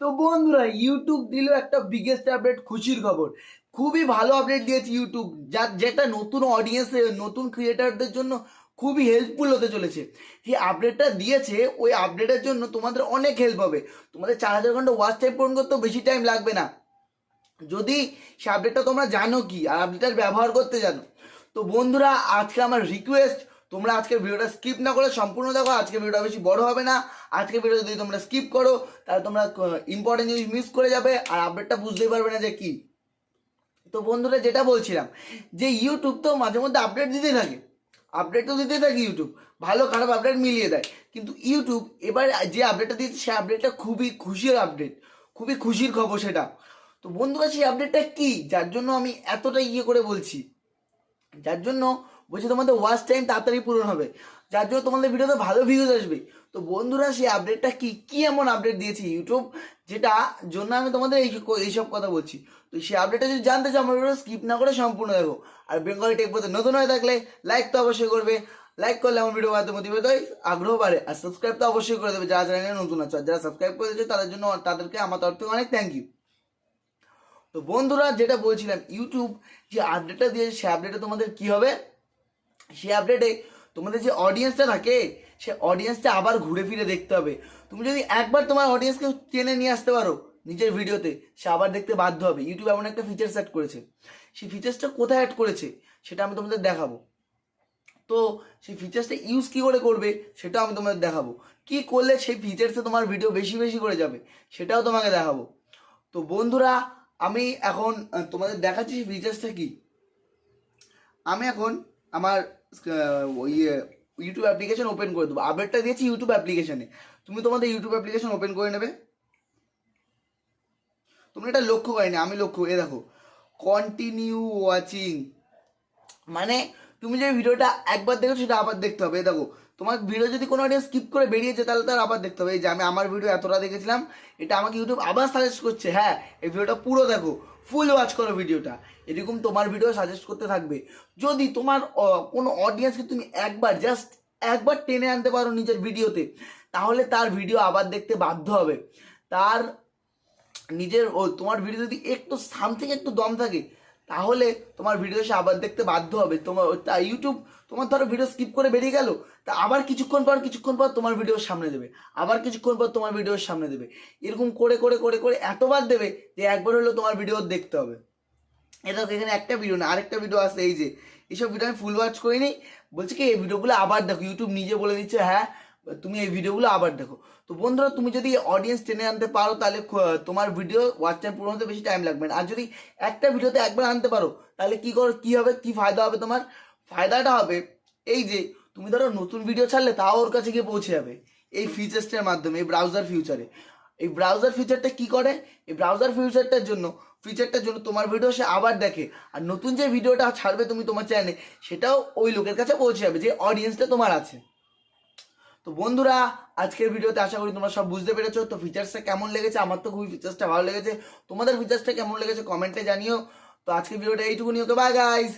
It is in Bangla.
তো বন্ধুরা ইউটিউব দিল একটা বিগেস্ট আপডেট খুশির খবর। খুবই ভালো আপডেট দিয়েছে ইউটিউব যা, যেটা নতুন অডিয়েন্সে নতুন ক্রিয়েটারদের জন্য খুবই হেল্পফুল হতে চলেছে। যে আপডেটটা দিয়েছে, ওই আপডেটের জন্য তোমাদের অনেক হেল্প হবে। তোমাদের চার হাজার ঘণ্টা ওয়াচ টাইম পূরণ করতেও বেশি টাইম লাগবে না। যদি সে আপডেটটা তোমরা জানো কি, আর আপডেটটার ব্যবহার করতে জানো। তো বন্ধুরা, আজকে আমার রিকোয়েস্ট তোমরা আজকের ভিডিওটা স্কিপ না করে সম্পূর্ণ দেখো আজকে ভিডিওটা বেশি বড় হবে না। আজকে ভিডিও যদি তোমরা স্কিপ করো, তাহলে তোমরা ইম্পর্টেন্ট জিনিস মিস করে যাবে, আর আপডেটটা বুঝতেই পারবে না যে কি। তো বন্ধুরা, যেটা বলছিলাম, যে ইউটিউব তো মাঝে মধ্যে আপডেট দিতে থাকে। আপডেট তো দিতে থাকে ইউটিউব ভালো, খারাপ আপডেট মিলিয়ে দেয়। কিন্তু ইউটিউব এবার যে আপডেটটা দিচ্ছে সেই আপডেটটা খুবই খুশির আপডেট খুবই খুশির খবর সেটা। তো বন্ধুরা, সেই আপডেটটা কি? যার জন্য আমি এতটা ইয়ে করে বলছি। যার জন্য বলছি তোমাদের ওয়াচ টাইম তাড়াতাড়ি পূরণ হবে। যার জন্য তোমাদের ভিডিওতে ভালো ভিউজ আসবে। তো বন্ধুরা, সেই আপডেটটা কি কি এমন আপডেট দিয়েছে ইউটিউব যেটা, জন্য আমি তোমাদের এই এইসব কথা বলছি। তো সেই আপডেটটা যদি জানতে চাও, আমার স্কিপ না করে সম্পূর্ণ দেখো। আর বেঙ্গলি টেক পথে নতুন হয়ে থাকলে লাইক তো অবশ্যই করবে। লাইক করলে আমার ভিডিও বাড়তে মোটিভেট হয়, আগ্রহ বাড়ে। আর সাবস্ক্রাইব তো অবশ্যই করে দেবে, যারা চ্যানেলে নতুন আছে। আর যারা সাবস্ক্রাইব করে দিয়েছে, তাদের জন্য তাদেরকে আমার তরফ থেকে অনেক থ্যাংক ইউ তো বন্ধুরা, যেটা বলছিলাম ইউটিউব যে আপডেটটা দিয়েছে সে আপডেটে তোমাদের কি হবে? সেই আপডেটে তোমাদের যে অডিয়েন্সটা থাকে, সে অডিয়েন্সটা আবার ঘুরে ফিরে দেখতে হবে। তুমি যদি একবার তোমার অডিয়েন্সকে টেনে নিয়ে আসতে পারো নিজের ভিডিওতে সে আবার দেখতে বাধ্য হবে। ইউটিউব এমন একটা ফিচার্স অ্যাড করেছে। সেই ফিচার্সটা কোথায় অ্যাড করেছে, সেটা আমি তোমাদের দেখাবো। তো সেই ফিচার্সটা ইউজ কী করে করবে, সেটাও আমি তোমাদের দেখাবো। কি করলে সেই ফিচার্সে তোমার ভিডিও বেশি বেশি করে যাবে, সেটাও তোমাকে দেখাবো। তো বন্ধুরা, আমি এখন তোমাদের দেখাচ্ছি সেই ফিচার্সটা কি? আমি এখন আমার ওই ইউটিউব অ্যাপ্লিকেশন ওপেন করে দেবো। আপডেটটা দিয়েছি ইউটিউব অ্যাপ্লিকেশনে তুমি তোমাদের ইউটিউব অ্যাপ্লিকেশন ওপেন করে নেবে। তুমি এটা লক্ষ্য করেনি আমি লক্ষ্য, এ দেখো কন্টিনিউ ওয়াচিং মানে তুমি যে ভিডিওটা একবার দেখো সেটা আবার দেখতে হবে। দেখো, তোমার ভিডিও যদি কোনো অডিয়েন্স স্কিপ করে বেরিয়েছে, তাহলে তার আবার দেখতে হবে। এই যে আমি আমার ভিডিও এতটা দেখেছিলাম, এটা আমাকে ইউটিউব আবার সাজেস্ট করছে। হ্যাঁ এই ভিডিওটা পুরো দেখো ফুল ওয়াচ করো ভিডিওটা এরকম তোমার ভিডিও সাজেস্ট করতে থাকবে। যদি তোমার কোনো অডিয়েন্সকে তুমি একবার জাস্ট একবার টেনে আনতে পারো নিজের ভিডিওতে তাহলে তার ভিডিও আবার দেখতে বাধ্য হবে। তার নিজের, ও, তোমার ভিডিও যদি একটু সামথিং একটু দম থাকে তাহলে তোমার ভিডিও সে আবার দেখতে বাধ্য হবে। তোমার তা ইউটিউব তোমার ধরো ভিডিও স্কিপ করে বেরিয়ে গেল, তা আবার কিছুক্ষণ পর কিছুক্ষণ পর তোমার ভিডিওর সামনে দেবে। আবার কিছুক্ষণ পর তোমার ভিডিওর সামনে দেবে। এরকম করে করে করে করে এতবার দেবে যে একবার হলেও তোমার ভিডিও দেখতে হবে। এটা এখানে একটা ভিডিও না, আরেকটা ভিডিও আছে, এই যে। এইসব ভিডিও আমি ফুল ওয়াচ করিনি। বলছি কি, এই ভিডিওগুলো আবার দেখো ইউটিউব নিজে বলে দিচ্ছে হ্যাঁ তুমি এই ভিডিওগুলো আবার দেখো। তো বন্ধুরা, তুমি যদি অডিয়েন্স টেনে আনতে পারো, তাহলে তোমার ভিডিও ওয়াচ টাইম হতে বেশি টাইম লাগবে না। আর যদি একটা ভিডিওতে একবার আনতে পারো, তাহলে কি করো, কি হবে, কি ফায়দা হবে তোমার? ফায়দাটা হবে এই যে, তুমি ধরো নতুন ভিডিও ছাড়লে তাও ওর কাছে গিয়ে পৌঁছে যাবে এই ফিচার্সটার মাধ্যমে, এই ব্রাউজার ফিউচারে এই ব্রাউজার ফিচারটা কি করে? এই ব্রাউজার ফিউচারটার জন্য ফিচারটার জন্য তোমার ভিডিও সে আবার দেখে। আর নতুন যে ভিডিওটা ছাড়বে তুমি তোমার চ্যানেলে সেটাও ওই লোকের কাছে পৌঁছে যাবে যে অডিয়েন্সটা তোমার আছে। তো বন্ধুরা, আজকের ভিডিওতে আশা করি তোমরা সব বুঝতে পেরেছ। তো ফিচার্সটা কেমন লেগেছে? আমার তো খুবই ফিচার্সটা ভালো লেগেছে। তোমাদের ফিচার্সটা কেমন লেগেছে? কমেন্টে জানিও। তো আজকের ভিডিওটা এইটুকুনি তো বাই গাইস